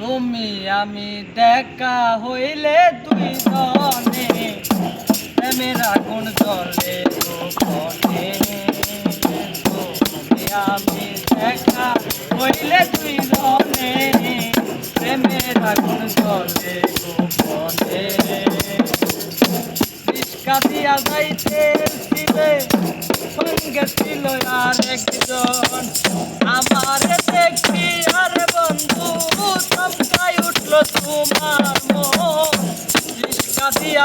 তুমি আমি দেখা হইলে দুই জনে প্রেমের আগুন গোপনে তুমি আমি দেখা হইলে দুই জনে প্রেমের আগুন জ্বলে গোপনে যাইতে ছিলে, সঙ্গে ছিল আর একজন আমার দেখি আর বন্ধু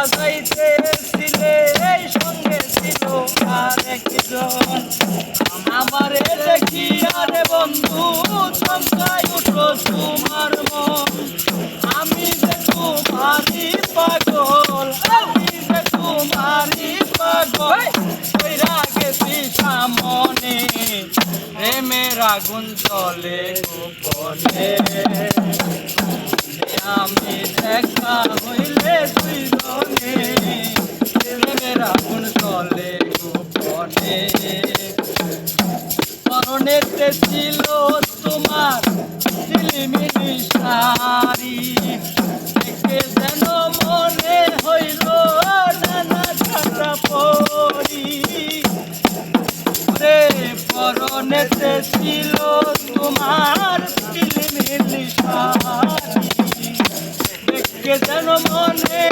ছিলে সঙ্গে ছিল আর একজন। আমার দেখি আর বন্ধু চমকাই উঠল তোমার মন। আমি যে তোমারই পাগল আমি যে তোমারই পাগল কইরা গেছি সামনে প্রেমের আগুন চলে গোপনে আমি দেখা ছিল তোমার ঝিলিমিলি শাড়ি। দেখে যেন মনে হইল নানা ছাড়া পড়ি। রে পরনেতে ছিল তোমার ঝিলিমিলি শাড়ি। দেখে যেন মনে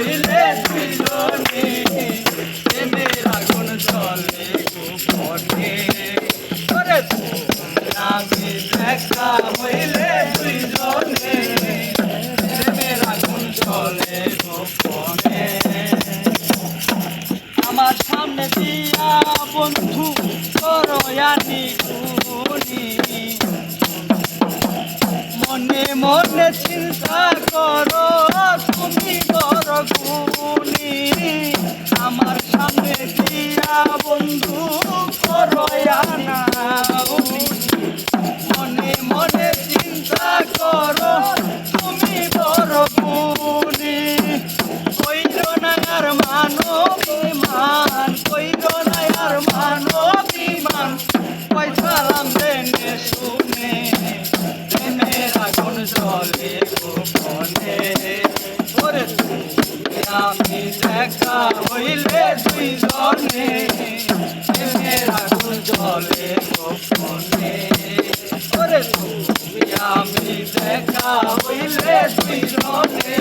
হইলে দুজনে প্রেমের আগুন জলে গোপনে ওরে আমি দেখা হইলে দুইজনে প্রেমের আগুন চলে গোপনে আমার সামনে দিয়া বন্ধু করয়ানি গুনি মনে মনে চিন্তা করো, তুমি গুনি আমার সামনে দিয়া বন্ধু করয়ানা গুনি মনে মনে চিন্তা করো, তুমি বড় গুণী। কইর না আর মানো বিমান কইর না আর শুনে প্রেমের আগুন জলে গোপনে আমি দেখা হইলে দুইজনে আগুন জলে গোপনে ওরে তুমি আমি দেখা হইলে দুইজনে